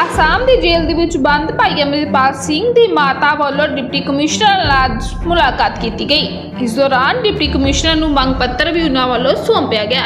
ਆਸਾਮ ਦੀ ਜੇਲ੍ਹ ਦੇ ਵਿੱਚ ਬੰਦ ਭਾਈ ਅਮਰਿਤਪਾਲ ਸਿੰਘ ਦੀ ਮਾਤਾ ਵੱਲੋਂ ਡਿਪਟੀ ਕਮਿਸ਼ਨਰ ਨਾਲ ਮੁਲਾਕਾਤ ਕੀਤੀ ਗਈ। ਇਸ ਦੌਰਾਨ ਡਿਪਟੀ ਕਮਿਸ਼ਨਰ ਨੂੰ ਮੰਗ ਪੱਤਰ ਵੀ ਉਹਨਾਂ ਵੱਲੋਂ ਸੌਂਪਿਆ ਗਿਆ।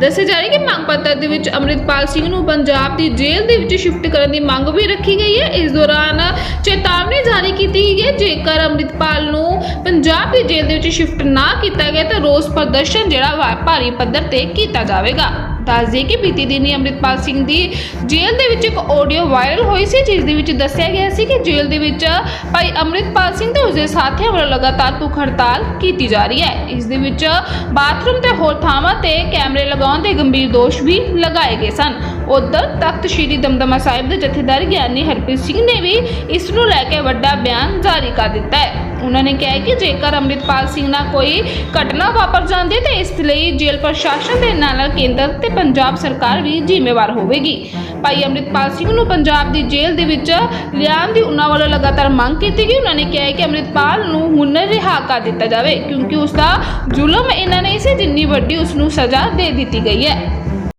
ਦੱਸਿਆ ਜਾ ਰਿਹਾ ਕਿ ਮੰਗ ਪੱਤਰ ਦੇ ਵਿੱਚ ਅਮਰਿਤਪਾਲ ਸਿੰਘ ਨੂੰ ਪੰਜਾਬ ਦੀ ਜੇਲ੍ਹ ਦੇ ਵਿੱਚ ਸ਼ਿਫਟ ਕਰਨ ਦੀ ਮੰਗ ਵੀ ਰੱਖੀ ਗਈ ਹੈ। ਇਸ ਦੌਰਾਨ ਚੇਤਾਵਨੀ ਜਾਰੀ ਕੀਤੀ ਗਈ ਹੈ, ਜੇਕਰ ਅਮਰਿਤਪਾਲ ਨੂੰ ਪੰਜਾਬ ਦੀ ਜੇਲ੍ਹ ਦੇ ਵਿੱਚ ਸ਼ਿਫਟ ਨਾ ਕੀਤਾ ਗਿਆ ਤਾਂ ਰੋਸ ਪ੍ਰਦਰਸ਼ਨ ਜਿਹੜਾ ਵਾ ਭਾਰੀ ਪੱਧਰ ਤੇ ਕੀਤਾ ਜਾਵੇਗਾ। ਦੱਸ ਦਈਏ ਕਿ ਬੀਤੀ ਦਿਨੀ ਅੰਮ੍ਰਿਤਪਾਲ ਸਿੰਘ ਦੀ ਜੇਲ੍ਹ ਦੇ ਵਿੱਚ ਇੱਕ ਆਡੀਓ ਵਾਇਰਲ ਹੋਈ ਸੀ, ਜਿਸ ਦੇ ਵਿੱਚ ਦੱਸਿਆ ਗਿਆ ਸੀ ਕਿ ਜੇਲ੍ਹ ਦੇ ਵਿੱਚ ਭਾਈ ਅੰਮ੍ਰਿਤਪਾਲ ਸਿੰਘ ਤੇ ਉਸਦੇ ਸਾਥੀਆਂ ਵੱਲੋਂ ਲਗਾਤਾਰ ਭੁੱਖ ਹੜਤਾਲ ਕੀਤੀ ਜਾ ਰਹੀ ਹੈ। ਇਸ ਦੇ ਵਿੱਚ ਬਾਥਰੂਮ ਤੇ ਹੋਰ ਥਾਵਾਂ ਤੇ ਕੈਮਰੇ ਲਗਾਉਣ ਦੇ ਗੰਭੀਰ ਦੋਸ਼ ਵੀ ਲਗਾਏ ਗਏ ਸਨ। ਉਧਰ ਤਖਤ ਸ੍ਰੀ ਦਮਦਮਾ ਸਾਹਿਬ ਦੇ ਜਥੇਦਾਰ ਗਿਆਨੀ ਹਰਪ੍ਰੀਤ ਸਿੰਘ ਨੇ ਵੀ ਇਸ ਨੂੰ ਲੈ ਕੇ ਵੱਡਾ ਬਿਆਨ ਜਾਰੀ ਕਰ ਦਿੱਤਾ ਹੈ। ਉਹਨਾਂ ਨੇ ਕਿਹਾ ਕਿ ਜੇਕਰ ਅੰਮ੍ਰਿਤਪਾਲ ਸਿੰਘ ਨਾਲ ਕੋਈ ਘਟਨਾ ਵਾਪਰ ਜਾਂਦੀ ਹੈ, ਤਾਂ ਇਸ ਲਈ ਜੇਲ੍ਹ ਪ੍ਰਸ਼ਾਸਨ ਦੇ ਨਾਲ ਨਾਲ ਕੇਂਦਰ ਤੇ ਪੰਜਾਬ ਸਰਕਾਰ ਵੀ ਜ਼ਿੰਮੇਵਾਰ ਹੋਵੇਗੀ। ਭਾਈ ਅੰਮ੍ਰਿਤਪਾਲ ਸਿੰਘ ਨੂੰ ਪੰਜਾਬ ਦੀ ਜੇਲ੍ਹ ਦੇ ਵਿੱਚ ਲਿਆਉਣ ਦੀ ਉਹਨਾਂ ਵੱਲੋਂ ਲਗਾਤਾਰ ਮੰਗ ਕੀਤੀ ਗਈ। ਉਹਨਾਂ ਨੇ ਕਿਹਾ ਕਿ ਅੰਮ੍ਰਿਤਪਾਲ ਨੂੰ ਹੁਣ ਰਿਹਾ ਕਰ ਦਿੱਤਾ ਜਾਵੇ, ਕਿਉਂਕਿ ਉਸ ਦਾ ਜ਼ੁਲਮ ਇਹਨਾਂ ਨਹੀਂ ਸੀ ਜਿੰਨੀ ਵੱਡੀ ਉਸ ਨੂੰ ਸਜ਼ਾ ਦੇ ਦਿੱਤੀ ਗਈ ਹੈ।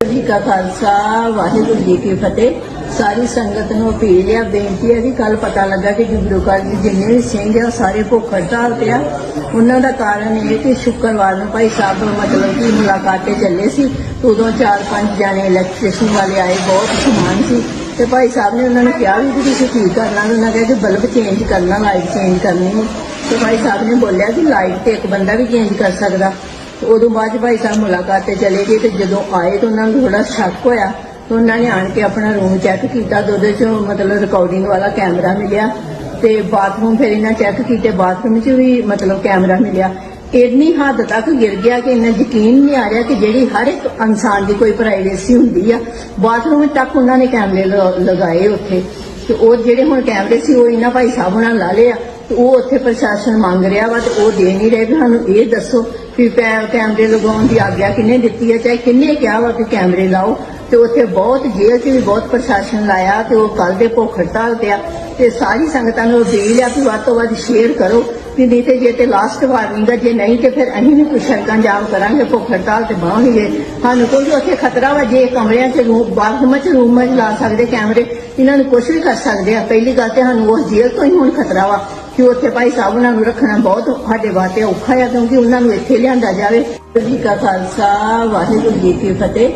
ਜੀ ਕਾ ਖਾਲਸਾ ਵਾਹਿਗੁਰੂ ਜੀ ਕੀ ਫਤਿਹ। ਸਾਰੀ ਸੰਗਤ ਨੂੰ ਅਪੀਲ ਆ, ਬੇਨਤੀ ਹੈ ਵੀ ਕੱਲ ਪਤਾ ਲੱਗਾ ਕਿ ਗੁਰੂ ਘਰ ਦੇ ਜਿੰਨੇ ਵੀ ਸਿੰਘ ਆ ਸਾਰੇ ਭੁੱਖ ਹੜਤਾਲ ਤੇ ਆ। ਉਹਨਾਂ ਦਾ ਕਾਰਨ ਇਹ ਕਿ ਸ਼ੁੱਕਰਵਾਰ ਨੂੰ ਭਾਈ ਸਾਹਿਬ ਮਤਲਬ ਕਿ ਮੁਲਾਕਾਤ ਤੇ ਚੱਲੇ ਸੀ। ਉਦੋਂ ਚਾਰ ਪੰਜ ਜਾਣੇ ਇਲੈਕਟ੍ਰੀਸ਼ਨ ਵਾਲੇ ਆਏ, ਬਹੁਤ ਸਮਾਨ ਸੀ। ਤੇ ਭਾਈ ਸਾਹਿਬ ਨੇ ਉਹਨਾਂ ਨੂੰ ਕਿਹਾ ਵੀ ਕਿ ਤੁਸੀਂ ਕੀ ਕਰਨਾ ਉਹਨਾਂ ਕਹਿੰਦੇ ਬਲਬ ਚੇਂਜ ਕਰਨਾ ਲਾਈਟ ਚੇਂਜ ਕਰਨੀ ਹੈ ਤੇ ਭਾਈ ਸਾਹਿਬ ਨੇ ਬੋਲਿਆ ਕਿ ਲਾਈਟ ਤੇ ਇੱਕ ਬੰਦਾ ਵੀ ਚੇਂਜ ਕਰ ਸਕਦਾ। ਉਦੋਂ ਬਾਅਦ ਭਾਈ ਸਾਹਿਬ ਮੁਲਾਕਾਤ ਤੇ ਚਲੇ ਗਏ ਤੇ ਜਦੋਂ ਆਏ ਤਾਂ ਉਹਨਾਂ ਨੂੰ ਥੋੜਾ ਸ਼ੱਕ ਹੋਇਆ ਤੇ ਉਹਨਾਂ ਨੇ ਆਣ ਕੇ ਆਪਣਾ ਰੂਮ ਚੈੱਕ ਕੀਤਾ ਤੇ ਉਹਦੇ ਚ ਮਤਲਬ ਰਿਕਾਰਡਿੰਗ ਵਾਲਾ ਕੈਮਰਾ ਮਿਲਿਆ ਤੇ ਬਾਥਰੂਮ ਫਿਰ ਇਹਨਾਂ ਚੈੱਕ ਕੀਤੇ ਬਾਥਰੂਮ 'ਚ ਵੀ ਮਤਲਬ ਕੈਮਰਾ ਮਿਲਿਆ। ਇੰਨੀ ਹੱਦ ਤੱਕ ਗਿਰ ਗਿਆ ਕਿ ਇਹਨਾਂ ਯਕੀਨ ਨਹੀਂ ਆ ਰਿਹਾ ਕਿ ਜਿਹੜੀ ਹਰ ਇੱਕ ਇਨਸਾਨ ਦੀ ਕੋਈ ਪ੍ਰਾਈਵੇਸੀ ਹੁੰਦੀ ਆ। ਬਾਥਰੂਮ ਤੱਕ ਉਹਨਾਂ ਨੇ ਕੈਮਰੇ ਲਗਾਏ ਉੱਥੇ। ਤੇ ਉਹ ਜਿਹੜੇ ਹੁਣ ਕੈਮਰੇ ਸੀ, ਉਹ ਇਹਨਾਂ ਭਾਈ ਸਾਹਿਬ ਨਾਲ ਲਾ ਲਏ ਤੇ ਉਹ ਉੱਥੇ ਪ੍ਰਸ਼ਾਸਨ ਮੰਗ ਰਿਹਾ ਵਾ ਤੇ ਉਹ ਦੇ ਨਹੀਂ ਰਹੇ ਵੀ ਸਾਨੂੰ ਇਹ ਦੱਸੋ ਵੀ ਕੈਮਰੇ ਲਗਾਉਣ ਦੀ ਆਗਿਆ ਕਿਹਨੇ ਦਿੱਤੀ ਹੈ ਚਾਹੇ ਕਿਹਨੇ ਕਿਹਾ ਵਾ ਕਿ ਕੈਮਰੇ ਲਾਓ। ਤੇ ਉੱਥੇ ਬਹੁਤ ਜੇਲ੍ਹ 'ਚ ਵੀ ਬਹੁਤ ਪ੍ਰਸ਼ਾਸਨ ਲਾਇਆ ਤੇ ਉਹ ਕੱਲ ਦੇ ਭੁੱਖ ਹੜਤਾਲ ਤੇ ਆ। ਤੇ ਸਾਰੀ ਸੰਗਤਾਂ ਨੂੰ ਅਪੀਲ ਆ ਕਿ ਵੱਧ ਤੋਂ ਵੱਧ ਸ਼ੇਅਰ ਕਰੋ। ਕਿ ਨਹੀਂ ਤੇ ਜੇ ਤੇ ਲਾਸਟ ਵਾਰਨਿੰਗ ਆ, ਜੇ ਨਹੀਂ ਤੇ ਫਿਰ ਅਸੀਂ ਵੀ ਕੁਛ ਸੜਕਾਂ ਜਾਮ ਕਰਾਂਗੇ, ਭੁੱਖ ਹੜਤਾਲ ਤੇ ਬਾਹਣਗੇ ਸਾਨੂੰ ਕੋਈ ਉੱਥੇ ਖਤਰਾ ਵਾ, ਜੇ ਕਮਰਿਆਂ 'ਚ ਰੂਮ ਬਾਥਰੂਮ 'ਚ ਰੂਮ 'ਚ ਲਾ ਸਕਦੇ, ਕੈਮਰੇ, ਇਹਨਾਂ ਨੂੰ ਕੁਛ ਵੀ ਕਰ ਸਕਦੇ ਆ। ਪਹਿਲੀ ਗੱਲ ਤੇ ਸਾਨੂੰ ਉਸ ਜੇਲ੍ਹ ਤੋਂ ਹੀ ਹੁਣ ਖਤਰਾ ਵਾ ਕਿ ਉੱਥੇ ਭਾਈ ਸਾਹਿਬ ਉਹਨਾਂ ਨੂੰ ਰੱਖਣਾ ਬਹੁਤ ਸਾਡੇ ਵਾਸਤੇ ਔਖਾ ਆ, ਕਿਉਂਕਿ ਉਹਨਾਂ ਨੂੰ ਇੱਥੇ ਲਿਆਂਦਾ ਜਾਵੇ। ਜੀ ਕਾ ਖਾਲਸਾ, ਵਾਹਿਗੁਰੂ ਜੀ ਕੀ ਫਤਿਹ।